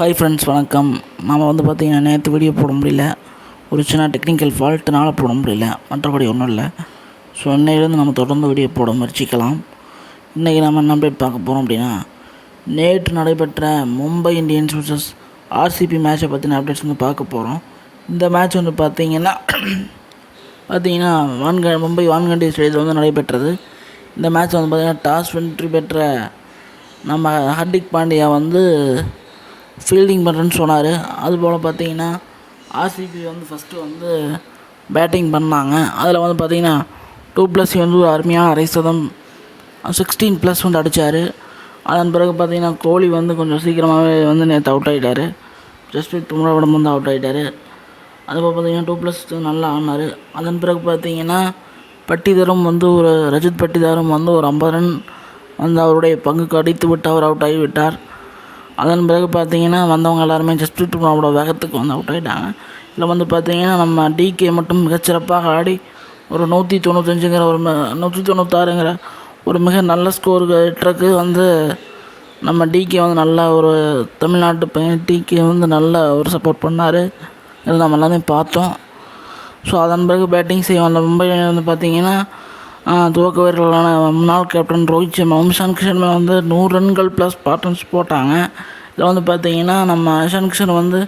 Hi friends வணக்கம். நாம் வந்து பார்த்திங்கன்னா நேற்று வீடியோ போட முடியல. ஒரு சின்ன டெக்னிக்கல் ஃபால்ட்டுனால போட முடியல. மற்றபடி ஒன்றும் இல்லை. ஸோ இன்னையிலேருந்து நம்ம தொடர்ந்து வீடியோ போட முயற்சிக்கலாம். இன்றைக்கி நம்ம என்ன அப்டேட் பார்க்க போகிறோம் அப்படின்னா நேற்று நடைபெற்ற மும்பை இந்தியன்ஸ் வர்சஸ் ஆர்சிபி மேட்சை பற்றின அப்டேட்ஸ் வந்து பார்க்க போகிறோம் இந்த மேட்ச் வந்து பார்த்திங்கன்னா பார்த்தீங்கன்னா வான்க மும்பை வான்கண்டி ஸ்டேடியத்தில் வந்து நடைபெற்றது. இந்த மேட்ச் வந்து பார்த்திங்கன்னா டாஸ் வெற்றி பெற்ற நம்ம ஹர்திக் பாண்டியா வந்து ஃபீல்டிங் பண்ணுறேன்னு சொன்னார். அதுபோல் பார்த்தீங்கன்னா ஆர்சிபி வந்து ஃபஸ்ட்டு வந்து பேட்டிங் பண்ணாங்க. அதில் வந்து பார்த்தீங்கன்னா டூ ப்ளஸ் வந்து ஒரு அருமையான அரை சதம் சிக்ஸ்டீன் ப்ளஸ் வந்து அடித்தார் அதன் பிறகு பார்த்தீங்கன்னா கோலி வந்து கொஞ்சம் சீக்கிரமாகவே வந்து நேற்று அவுட் ஆகிட்டார் ஜஸ்பிரீத் பும்ராவிடம் வந்து அவுட் ஆகிட்டார் அதுபோல் பார்த்தீங்கன்னா டூ ப்ளஸ் நல்லா ஆடினார். அதன் பிறகு பார்த்தீங்கன்னா பட்டிதரும் வந்து ஒரு ரஜித் பட்டிதாரும் வந்து ஒரு ஐம்பது ரன் வந்து அவருடைய பங்குக்கு அடித்து விட்டு அவர் அவுட் ஆகிவிட்டார் அதன் பிறகு பார்த்தீங்கன்னா வந்தவங்க எல்லாருமே ஜஸ்பிரீத் பும்ராவோட வேகத்துக்கு வந்து அவுட் ஆகிட்டாங்க இதில் வந்து பார்த்தீங்கன்னா நம்ம டிகே மட்டும் மிகச்சிறப்பாக ஆடி ஒரு நூற்றி தொண்ணூத்தஞ்சுங்கிற ஒரு ம- நூற்றி தொண்ணூத்தாறுங்கிற ஒரு மிக நல்ல ஸ்கோர் ட்ரக்கு வந்து நம்ம டிகே வந்து நல்ல ஒரு தமிழ்நாட்டு பையன் டிகே வந்து நல்ல ஒரு சப்போர்ட் பண்ணார். இது நம்ம எல்லாமே பார்த்தோம். ஸோ அதன் பிறகு பேட்டிங் செய்ய வந்த மும்பை அணி வந்து பார்த்திங்கன்னா துவக்க வீரர்களான முன்னாள் கேப்டன் ரோஹித் சர்மா இஷான் கிஷன் வந்து நூறு ரன்கள் ப்ளஸ் பார்ட்னர்ஸ் போட்டாங்க. இதில் வந்து பார்த்தீங்கன்னா நம்ம இஷான் கிஷன் வந்து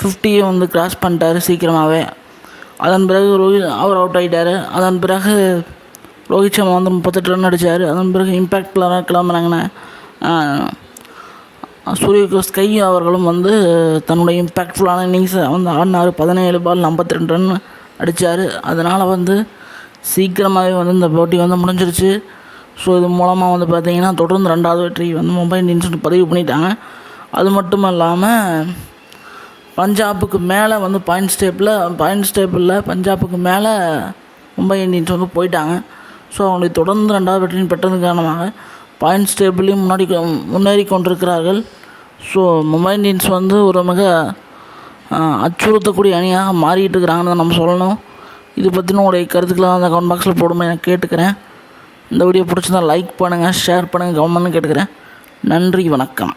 ஃபிஃப்டியை வந்து கிராஸ் பண்ணிட்டாரு சீக்கிரமாகவே அதன் பிறகு ரோஹித் அவர் அவுட் ஆகிட்டார் அதன் பிறகு ரோஹித் சர்மா வந்து முப்பத்தெட்டு ரன் அடித்தார் அதன் பிறகு இம்பேக்ட் பிளராக கிளம்புறாங்கண்ணே சூரிய ஸ்கை அவர்களும் வந்து தன்னுடைய இம்பேக்ட்ஃபுல்லான இன்னிங்ஸை வந்து ஆடினார். பதினேழு பால் ஐம்பத்தி ரெண்டு ரன் அடித்தார் அதனால் வந்து சீக்கிரமாகவே வந்து இந்த போட்டி வந்து முடிஞ்சிருச்சு. ஸோ இது மூலமாக வந்து பார்த்திங்கன்னா தொடர்ந்து ரெண்டாவது வெற்றி வந்து மும்பை இந்தியன்ஸ் வந்து பதிவு பண்ணிட்டாங்க. அது மட்டும் இல்லாமல் பஞ்சாபுக்கு மேலே வந்து பாயிண்ட் ஸ்டேப்பில் பாயிண்ட் ஸ்டேப்பில் பஞ்சாபுக்கு மேலே மும்பை இந்தியன்ஸ் வந்து போயிட்டாங்க. ஸோ அவங்களை தொடர்ந்து ரெண்டாவது வெற்றியும் பெற்றது காரணமாக பாயிண்ட்ஸ் டேபிளையும் முன்னாடி கொ- முன்னேறி கொண்டிருக்கிறார்கள். ஸோ மும்பை இந்தியன்ஸ் வந்து ஒரு மிக அச்சுறுத்தக்கூடிய அணியாக மாறிட்டு இருக்கிறாங்கன்னு நம்ம சொல்லணும். இது பற்றின உங்களுடைய கருத்துக்களை அந்த கமெண்ட் பாக்ஸில் போடுமே நான் கேட்டுக்கிறேன். இந்த வீடியோ பிடிச்சிருந்தா லைக் பண்ணுங்கள் ஷேர் பண்ணுங்கள் கமெண்ட் கேட்டுக்கிறேன். நன்றி வணக்கம்.